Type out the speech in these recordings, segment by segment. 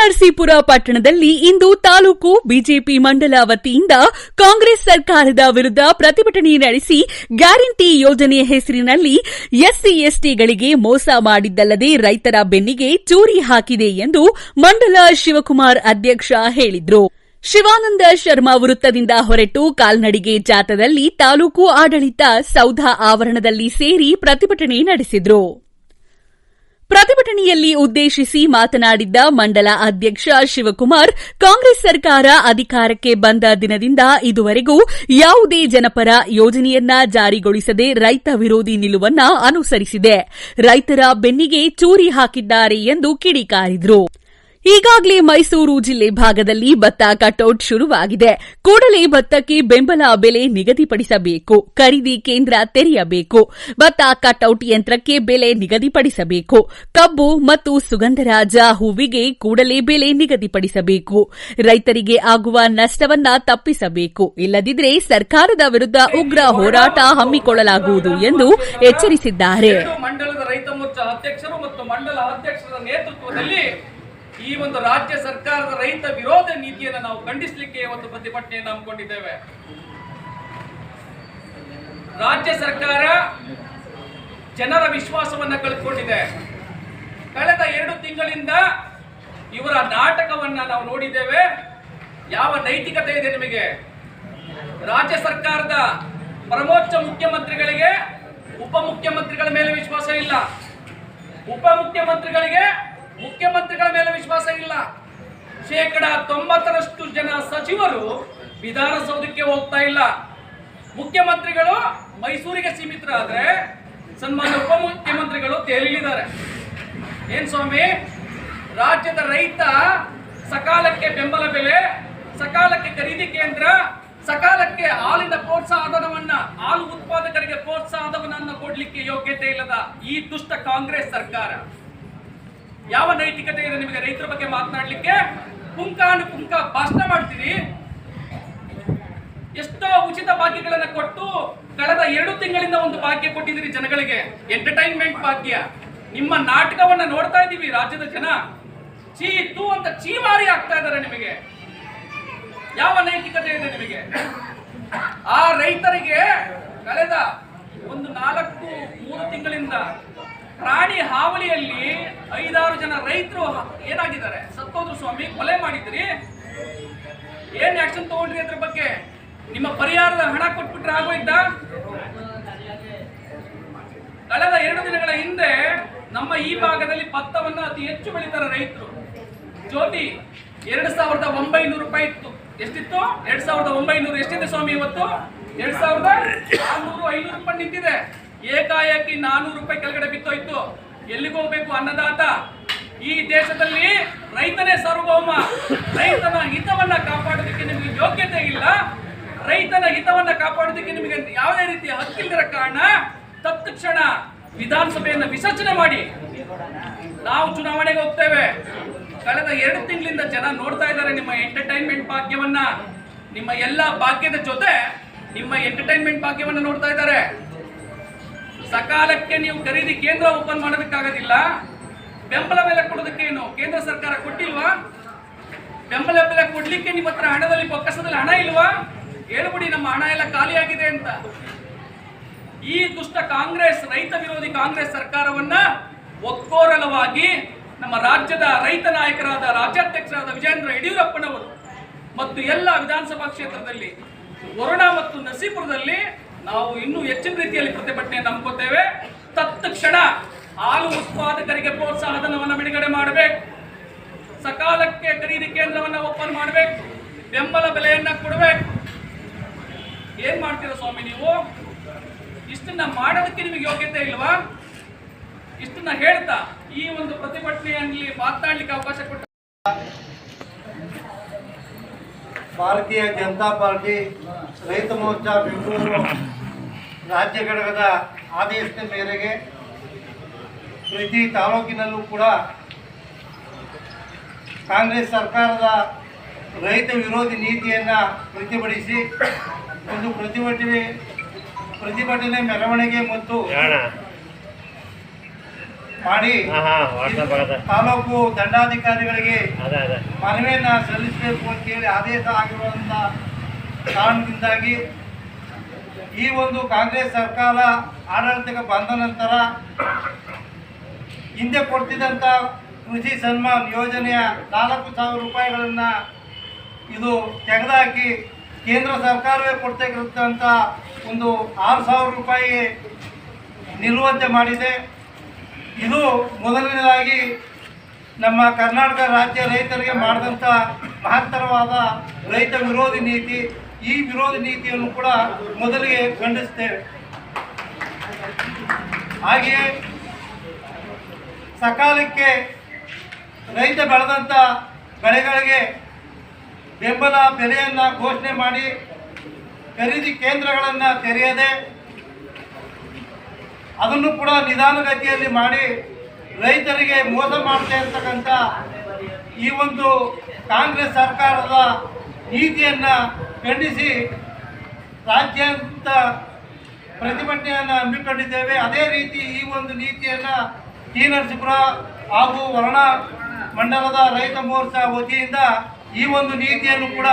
ಹೊಳೆನರಸೀಪುರ ಪಟ್ಟಣದಲ್ಲಿ ಇಂದು ತಾಲೂಕು ಬಿಜೆಪಿ ಮಂಡಲ ವತಿಯಿಂದ ಕಾಂಗ್ರೆಸ್ ಸರ್ಕಾರದ ವಿರುದ್ಧ ಪ್ರತಿಭಟನೆ ನಡೆಸಿ ಗ್ಯಾರಂಟಿ ಯೋಜನೆಯ ಹೆಸರಿನಲ್ಲಿ ಎಸ್ಸಿ ಎಸ್ಟಿಗಳಿಗೆ ಮೋಸ ಮಾಡಿದ್ದಲ್ಲದೆ ರೈತರ ಬೆನ್ನಿಗೆ ಚೂರಿ ಹಾಕಿದೆ ಎಂದು ಮಂಡಲ ಶಿವಕುಮಾರ್ ಅಧ್ಯಕ್ಷ ಹೇಳಿದರು. ಶಿವಾನಂದ ಶರ್ಮಾ ವೃತ್ತದಿಂದ ಹೊರಟು ಕಾಲ್ನಡಿಗೆ ಜಾಥಾದಲ್ಲಿ ತಾಲೂಕು ಆಡಳಿತ ಸೌಧ ಆವರಣದಲ್ಲಿ ಸೇರಿ ಪ್ರತಿಭಟನೆ ನಡೆಸಿದರು. ಪ್ರತಿಭಟನೆಯಲ್ಲಿ ಉದ್ದೇಶಿಸಿ ಮಾತನಾಡಿದ್ದ ಮಂಡಲ ಅಧ್ಯಕ್ಷ ಶಿವಕುಮಾರ್, ಕಾಂಗ್ರೆಸ್ ಸರ್ಕಾರ ಅಧಿಕಾರಕ್ಕೆ ಬಂದ ದಿನದಿಂದ ಇದುವರೆಗೂ ಯಾವುದೇ ಜನಪರ ಯೋಜನೆಯನ್ನ ಜಾರಿಗೊಳಿಸದೆ ರೈತ ವಿರೋಧಿ ನಿಲುವನ್ನ ಅನುಸರಿಸಿದೆ. ರೈತರ ಬೆನ್ನಿಗೆ ಚೂರಿ ಹಾಕಿದ್ದಾರೆ ಎಂದು ಕಿಡಿಕಾರಿದರು. ಈಗಾಗಲೇ ಮೈಸೂರು ಜಿಲ್ಲೆ ಭಾಗದಲ್ಲಿ ಭತ್ತ ಕಟೌಟ್ ಶುರುವಾಗಿದೆ. ಕೂಡಲೇ ಭತ್ತಕ್ಕೆ ಬೆಂಬಲ ಬೆಲೆ ನಿಗದಿಪಡಿಸಬೇಕು. ಖರೀದಿ ಕೇಂದ್ರ ತೆರೆಯಬೇಕು. ಭತ್ತ ಕಟೌಟ್ ಯಂತ್ರಕ್ಕೆ ಬೆಲೆ ನಿಗದಿಪಡಿಸಬೇಕು. ಕಬ್ಬು ಮತ್ತು ಸುಗಂಧರಾಜ ಹೂವಿಗೆ ಕೂಡಲೇ ಬೆಲೆ ನಿಗದಿಪಡಿಸಬೇಕು. ರೈತರಿಗೆ ಆಗುವ ನಷ್ಟವನ್ನ ತಪ್ಪಿಸಬೇಕು. ಇಲ್ಲದಿದ್ದರೆ ಸರ್ಕಾರದ ವಿರುದ್ಧ ಉಗ್ರ ಹೋರಾಟ ಹಮ್ಮಿಕೊಳ್ಳಲಾಗುವುದು ಎಂದು ಎಚ್ಚರಿಸಿದ್ದಾರೆ. ಮಂಡಲದ ರೈತ ಮೋರ್ಚಾ ಅಧ್ಯಕ್ಷರು ಮತ್ತು ಮಂಡಲ ಅಧ್ಯಕ್ಷರ ನೇತೃತ್ವದಲ್ಲಿ ಈ ಒಂದು ರಾಜ್ಯ ಸರ್ಕಾರದ ರೈತ ವಿರೋಧ ನೀತಿಯನ್ನು ನಾವು ಖಂಡಿಸಲಿಕ್ಕೆ ಒಂದು ಪ್ರತಿಭಟನೆಯನ್ನು ಹಮ್ಮಿಕೊಂಡಿದ್ದೇವೆ. ರಾಜ್ಯ ಸರ್ಕಾರ ಜನರ ವಿಶ್ವಾಸವನ್ನ ಕಳೆದುಕೊಂಡಿದೆ ಕಳೆದ ಎರಡು ತಿಂಗಳಿಂದ ಇವರ ನಾಟಕವನ್ನ ನಾವು ನೋಡಿದ್ದೇವೆ. ಯಾವ ನೈತಿಕತೆ ಇದೆ ನಿಮಗೆ? ರಾಜ್ಯ ಸರ್ಕಾರದ ಪರಮೋಚ್ಚ ಮುಖ್ಯಮಂತ್ರಿಗಳಿಗೆ ಉಪಮುಖ್ಯಮಂತ್ರಿಗಳ ಮೇಲೆ ವಿಶ್ವಾಸ ಇಲ್ಲ. ಉಪಮುಖ್ಯಮಂತ್ರಿಗಳಿಗೆ ಮುಖ್ಯಮಂತ್ರಿಗಳ ಮೇಲೆ ವಿಶ್ವಾಸ ಇಲ್ಲ. ಶೇಕಡ ತೊಂಬತ್ತರಷ್ಟು ಜನ ಸಚಿವರು ವಿಧಾನಸೌಧಕ್ಕೆ ಹೋಗ್ತಾ ಇಲ್ಲ. ಮುಖ್ಯಮಂತ್ರಿಗಳು ಮೈಸೂರಿಗೆ ಸೀಮಿತರಾದ್ರೆ ಸನ್ಮಾನ್ಯ ಉಪಮುಖ್ಯಮಂತ್ರಿಗಳು ತೇಲಿಲಿದ್ದಾರೆ. ಏನ್ ಸ್ವಾಮಿ? ರಾಜ್ಯದ ರೈತ ಸಕಾಲಕ್ಕೆ ಬೆಂಬಲ ಬೆಲೆ, ಸಕಾಲಕ್ಕೆ ಖರೀದಿ ಕೇಂದ್ರ, ಸಕಾಲಕ್ಕೆ ಹಾಲಿನ ಪ್ರೋತ್ಸಾಹಧನವನ್ನ, ಹಾಲು ಉತ್ಪಾದಕರಿಗೆ ಪ್ರೋತ್ಸಾಹಧನವನ್ನ ಕೊಡ್ಲಿಕ್ಕೆ ಯೋಗ್ಯತೆ ಇಲ್ಲದ ಈ ದುಷ್ಟ ಕಾಂಗ್ರೆಸ್ ಸರ್ಕಾರ. ಯಾವ ನೈತಿಕತೆ ಇದೆ ನಿಮಗೆ ರೈತರ ಬಗ್ಗೆ ಮಾತನಾಡ್ಲಿಕ್ಕೆ? ಪುಂಕಾನು ಪುಂಕ ಭಾಷಣ ಮಾಡ್ತೀರಿ. ಎಷ್ಟೋ ಉಚಿತ ಭಾಗ್ಯಗಳನ್ನು ಕೊಟ್ಟು ಕಳೆದ ಎರಡು ತಿಂಗಳಿಂದ ಒಂದು ಭಾಗ್ಯ ಕೊಟ್ಟಿದ್ದೀರಿ ಜನಗಳಿಗೆ. ಎಂಟರ್ಟೈನ್ಮೆಂಟ್ ಭಾಗ್ಯ. ನಿಮ್ಮ ನಾಟಕವನ್ನ ನೋಡ್ತಾ ಇದ್ದೀವಿ ರಾಜ್ಯದ ಜನ. ಚೀ ತೂ ಅಂತ ಚೀಮಾರಿ ಆಗ್ತಾ ಇದ್ದಾರೆ ನಿಮಗೆ. ಯಾವ ನೈತಿಕತೆ ಇದೆ ನಿಮಗೆ? ಆ ರೈತರಿಗೆ ಕಳೆದ ಒಂದು ನಾಲ್ಕು, ಮೂರು ತಿಂಗಳಿಂದ ಪ್ರಾಣಿ ಹಾವಳಿಯಲ್ಲಿ ಐದಾರು ಜನ ರೈತರು ಏನಾಗಿದ್ದಾರೆ? ಸತ್ತೋದ್ರು ಸ್ವಾಮಿ, ಕೊಲೆ ಮಾಡಿದ್ರಿ. ಏನ್ ಆಕ್ಷನ್ ತಗೊಂಡ್ರಿ ಅದ್ರ ಬಗ್ಗೆ? ನಿಮ್ಮ ಪರಿಹಾರದ ಹಣ ಕೊಟ್ಬಿಟ್ರೆ ಆಗೋಯ್ತಾ? ಕಳೆದ ಎರಡು ದಿನಗಳ ಹಿಂದೆ ನಮ್ಮ ಈ ಭಾಗದಲ್ಲಿ ಭತ್ತವನ್ನು ಅತಿ ಹೆಚ್ಚು ಬೆಳೀತಾರೆ ರೈತರು. ಜ್ಯೋತಿ, ಎರಡು ಸಾವಿರದ ಒಂಬೈನೂರು ರೂಪಾಯಿ ಇತ್ತು. ಎಷ್ಟಿತ್ತು? ಎರಡ್ ಸಾವಿರದ ಒಂಬೈನೂರು. ಎಷ್ಟಿದೆ ಸ್ವಾಮಿ ಇವತ್ತು? ಎರಡ್ ಸಾವಿರದ ಐನೂರು ರೂಪಾಯಿ ನಿಂತಿದೆ. ಏಕಾಏಕಿ ನಾನೂರು ರೂಪಾಯಿ ಕೆಳಗಡೆ ಬಿತ್ತೋಯ್ತು. ಎಲ್ಲಿಗೆ ಹೋಗ್ಬೇಕು ಅನ್ನದಾತ ಈ ದೇಶದಲ್ಲಿ ರೈತನೇ ಸಾರ್ವಭೌಮ. ರೈತನ ಹಿತವನ್ನ ಕಾಪಾಡೋದಕ್ಕೆ ನಿಮಗೆ ಯೋಗ್ಯತೆ ಇಲ್ಲ. ರೈತನ ಹಿತವನ್ನ ಕಾಪಾಡೋದಕ್ಕೆ ನಿಮಗೆ ಯಾವುದೇ ರೀತಿಯ ಹಕ್ಕಿಲ್ಲದ ಕಾರಣ ತತ್ಕ್ಷಣ ವಿಧಾನಸಭೆಯನ್ನು ವಿಸರ್ಜನೆ ಮಾಡಿ ನಾವು ಚುನಾವಣೆಗೆ ಹೋಗ್ತೇವೆ. ಕಳೆದ ಎರಡು ತಿಂಗಳಿಂದ ಜನ ನೋಡ್ತಾ ಇದ್ದಾರೆ ನಿಮ್ಮ ಎಂಟರ್ಟೈನ್ಮೆಂಟ್ ಭಾಗ್ಯವನ್ನ. ನಿಮ್ಮ ಎಲ್ಲ ಭಾಗ್ಯದ ಜೊತೆ ನಿಮ್ಮ ಎಂಟರ್ಟೈನ್ಮೆಂಟ್ ಭಾಗ್ಯವನ್ನ ನೋಡ್ತಾ ಇದ್ದಾರೆ. ಸಕಾಲಕ್ಕೆ ನೀವು ಖರೀದಿ ಕೇಂದ್ರ ಓಪನ್ ಮಾಡೋದಕ್ಕಾಗೋದಿಲ್ಲ. ಬೆಂಬಲ ಬೆಲೆ ಕೊಡೋದಕ್ಕೇನು ಕೇಂದ್ರ ಸರ್ಕಾರ ಕೊಟ್ಟಿಲ್ವಾ? ಬೆಂಬಲ ಬೆಲೆ ಕೊಡ್ಲಿಕ್ಕೆ ನಿಮ್ಮ ಹತ್ರ ಹಣದಲ್ಲಿ ಬೊಕ್ಕಸದಲ್ಲಿ ಹಣ ಇಲ್ವಾ? ಹೇಳ್ಬಿಡಿ, ನಮ್ಮ ಹಣ ಎಲ್ಲ ಖಾಲಿಯಾಗಿದೆ ಅಂತ. ಈ ದುಷ್ಟ ಕಾಂಗ್ರೆಸ್, ರೈತ ವಿರೋಧಿ ಕಾಂಗ್ರೆಸ್ ಸರ್ಕಾರವನ್ನ ಒಕ್ಕೋರಲವಾಗಿ ನಮ್ಮ ರಾಜ್ಯದ ರೈತ ನಾಯಕರಾದ ರಾಜ್ಯಾಧ್ಯಕ್ಷರಾದ ವಿಜೇಂದ್ರ ಯಡಿಯೂರಪ್ಪನವರು ಮತ್ತು ಎಲ್ಲ ವಿಧಾನಸಭಾ ಕ್ಷೇತ್ರದಲ್ಲಿ, ವರುಣ ಮತ್ತು ನರಸೀಪುರದಲ್ಲಿ ನಾವು ಇನ್ನೂ ಹೆಚ್ಚಿನ ರೀತಿಯಲ್ಲಿ ಪ್ರತಿಭಟನೆ ನಂಬ್ಕೋತೇವೆ ತತ್ಕ್ಷಣ ಹಾಲು ಉತ್ಪಾದಕರಿಗೆ ಪ್ರೋತ್ಸಾಹ ಧನವನ್ನು ಬಿಡುಗಡೆ ಮಾಡಬೇಕು. ಸಕಾಲಕ್ಕೆ ಖರೀದಿ ಕೇಂದ್ರವನ್ನು ಓಪನ್ ಮಾಡಬೇಕು. ಬೆಂಬಲ ಬೆಲೆಯನ್ನ ಕೊಡಬೇಕು. ಏನ್ ಮಾಡ್ತೀರಾ ಸ್ವಾಮಿ ನೀವು? ಇಷ್ಟನ್ನ ಮಾಡೋದಕ್ಕೆ ನಿಮಗೆ ಯೋಗ್ಯತೆ ಇಲ್ವಾ? ಇಷ್ಟನ್ನ ಹೇಳ್ತಾ ಈ ಒಂದು ಪ್ರತಿಭಟನೆಯಲ್ಲಿ ಮಾತನಾಡಲಿಕ್ಕೆ ಅವಕಾಶ ಕೊಟ್ಟ ಭಾರತೀಯ ಜನತಾ ಪಾರ್ಟಿ, ರೈತ ಮೋರ್ಚಾ ಬೆಂಗಳೂರು ರಾಜ್ಯ ಘಟಕದ ಆದೇಶದ ಮೇರೆಗೆ ಪ್ರತಿ ತಾಲೂಕಿನಲ್ಲೂ ಕೂಡ ಕಾಂಗ್ರೆಸ್ ಸರ್ಕಾರದ ರೈತ ವಿರೋಧಿ ನೀತಿಯನ್ನು ಪ್ರತಿಭಟಿಸಿ, ಒಂದು ಪ್ರತಿಭಟನೆ ಪ್ರತಿಭಟನೆ ಮೆರವಣಿಗೆ ಮತ್ತು ಮಾಡಿ. ತಾಲೂಕು ದಂಡಾಧಿಕಾರಿಗಳಿಗೆ ಮನವಿಯನ್ನ ಸಲ್ಲಿಸಬೇಕು ಅಂತೇಳಿ ಆದೇಶ ಆಗಿರುವಂತ ಕಾರಣದಿಂದಾಗಿ ಈ ಒಂದು ಕಾಂಗ್ರೆಸ್ ಸರ್ಕಾರ ಆಡಳಿತಕ್ಕೆ ಬಂದ ನಂತರ ಹಿಂದೆ ಕೊಡ್ತಿದ್ದಂಥ ಕೃಷಿ ಸನ್ಮಾನ್ ಯೋಜನೆಯ ನಾಲ್ಕು ಸಾವಿರ ರೂಪಾಯಿಗಳನ್ನು ಇದು ತೆಗೆದುಹಾಕಿ ಕೇಂದ್ರ ಸರ್ಕಾರವೇ ಕೊಡ್ತಕ್ಕಂಥ ಒಂದು ಆರು ಸಾವಿರ ರೂಪಾಯಿ ನಿಲ್ಲುವಂತೆ ಮಾಡಿದೆ. ಇದು ಮೊದಲನೇದಾಗಿ ನಮ್ಮ ಕರ್ನಾಟಕ ರಾಜ್ಯ ರೈತರಿಗೆ ಮಾಡಿದಂಥ ಮಹತ್ತರವಾದ ರೈತ ವಿರೋಧಿ ನೀತಿ. ಈ ವಿರೋಧಿ ನೀತಿಯನ್ನು ಕೂಡ ಮೊದಲಿಗೆ ಖಂಡಿಸ್ತೇವೆ. ಹಾಗೆಯೇ ಸಕಾಲಕ್ಕೆ ರೈತ ಬೆಳೆದಂಥ ಬೆಳೆಗಳಿಗೆ ಬೆಂಬಲ ಬೆಲೆಯನ್ನು ಘೋಷಣೆ ಮಾಡಿ ಖರೀದಿ ಕೇಂದ್ರಗಳನ್ನು ತೆರೆಯದೆ ಅದನ್ನು ಕೂಡ ನಿಧಾನಗತಿಯಲ್ಲಿ ಮಾಡಿ ರೈತರಿಗೆ ಮೋಸ ಮಾಡ್ತಾ ಇರ್ತಕ್ಕಂಥ ಈ ಒಂದು ಕಾಂಗ್ರೆಸ್ ಸರ್ಕಾರದ ನೀತಿಯನ್ನು ಖಂಡಿಸಿ ರಾಜ್ಯಾಂತ ಪ್ರತಿಭಟನೆಯನ್ನು ಹಮ್ಮಿಕೊಂಡಿದ್ದೇವೆ. ಅದೇ ರೀತಿ ಈ ಒಂದು ನೀತಿಯನ್ನು ಟಿ ನರಸೀಪುರ ಹಾಗೂ ವರ್ಣ ಮಂಡಲದ ರೈತ ಮೋರ್ಚಾ ವತಿಯಿಂದ ಈ ಒಂದು ನೀತಿಯನ್ನು ಕೂಡ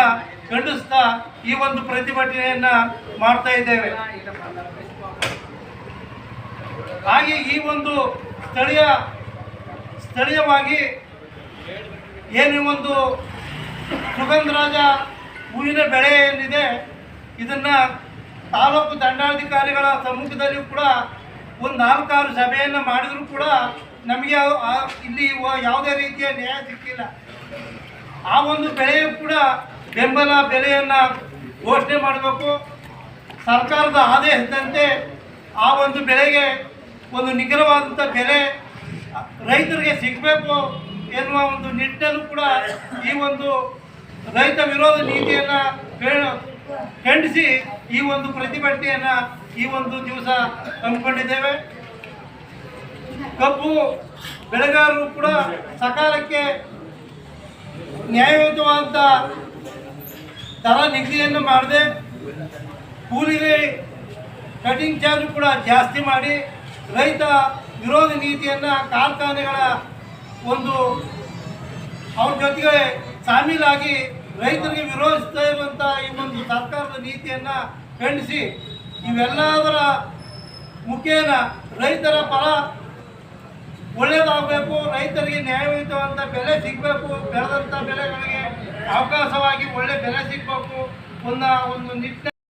ಖಂಡಿಸ್ತಾ ಈ ಒಂದು ಪ್ರತಿಭಟನೆಯನ್ನು ಮಾಡ್ತಾ ಇದ್ದೇವೆ. ಹಾಗೆ ಈ ಒಂದು ಸ್ಥಳೀಯ, ಸ್ಥಳೀಯವಾಗಿ ಏನು ಒಂದು ಸುಗಂಧರಾಜ ಹೂವಿನ ಬೆಳೆ ಏನಿದೆ, ಇದನ್ನು ತಾಲೂಕು ದಂಡಾಧಿಕಾರಿಗಳ ಸಮ್ಮುಖದಲ್ಲಿ ಕೂಡ ಒಂದು ನಾಲ್ಕಾರು ಸಭೆಯನ್ನು ಮಾಡಿದರೂ ಕೂಡ ನಮಗೆ ಇಲ್ಲಿ ಯಾವುದೇ ರೀತಿಯ ನ್ಯಾಯ ಸಿಕ್ಕಿಲ್ಲ. ಆ ಒಂದು ಬೆಳೆಯೂ ಕೂಡ ಬೆಂಬಲ ಬೆಲೆಯನ್ನು ಘೋಷಣೆ ಮಾಡಬೇಕು. ಸರ್ಕಾರದ ಆದೇಶದಂತೆ ಆ ಒಂದು ಬೆಳೆಗೆ ಒಂದು ನಿಖರವಾದಂಥ ಬೆಲೆ ರೈತರಿಗೆ ಸಿಗಬೇಕು ಎನ್ನುವ ಒಂದು ನಿಟ್ಟಿನಲ್ಲೂ ಕೂಡ ಈ ಒಂದು ರೈತ ವಿರೋಧ ನೀತಿಯನ್ನು ಖಂಡಿಸಿ ಈ ಒಂದು ಪ್ರತಿಭಟನೆಯನ್ನು ಈ ಒಂದು ದಿವಸ ಹಮ್ಮಿಕೊಂಡಿದ್ದೇವೆ. ಕಬ್ಬು ಬೆಳೆಗಾರರು ಕೂಡ ಸಕಾಲಕ್ಕೆ ನ್ಯಾಯಯುತವಾದಂಥ ದರ ನಿಗದಿಯನ್ನು ಮಾಡದೆ ಕೂಲಿಗೆ ಕಟಿಂಗ್ ಚಾರ್ಜ್ ಕೂಡ ಜಾಸ್ತಿ ಮಾಡಿ ರೈತ ವಿರೋಧಿ ನೀತಿಯನ್ನು ಕಾರ್ಖಾನೆಗಳ ಒಂದು ಅವ್ರ ಜೊತೆಗೆ ಸಾಮೀಲಾಗಿ ರೈತರಿಗೆ ವಿರೋಧಿಸ್ತಾ ಇರುವಂಥ ಈ ಒಂದು ಸರ್ಕಾರದ ನೀತಿಯನ್ನು ಖಂಡಿಸಿ ಇವೆಲ್ಲದರ ಮುಖೇನ ರೈತರ ಪರ ಒಳ್ಳೆಯದಾಗಬೇಕು ರೈತರಿಗೆ ನ್ಯಾಯಯುತವಂತ ಬೆಲೆ ಸಿಗಬೇಕು ಬೆಳೆದಂಥ ಬೆಳೆಗಳಿಗೆ ಅವಕಾಶವಾಗಿ ಒಳ್ಳೆ ಬೆಲೆ ಸಿಗಬೇಕು ಅನ್ನೋ ಒಂದು ನಿಟ್ಟಿನ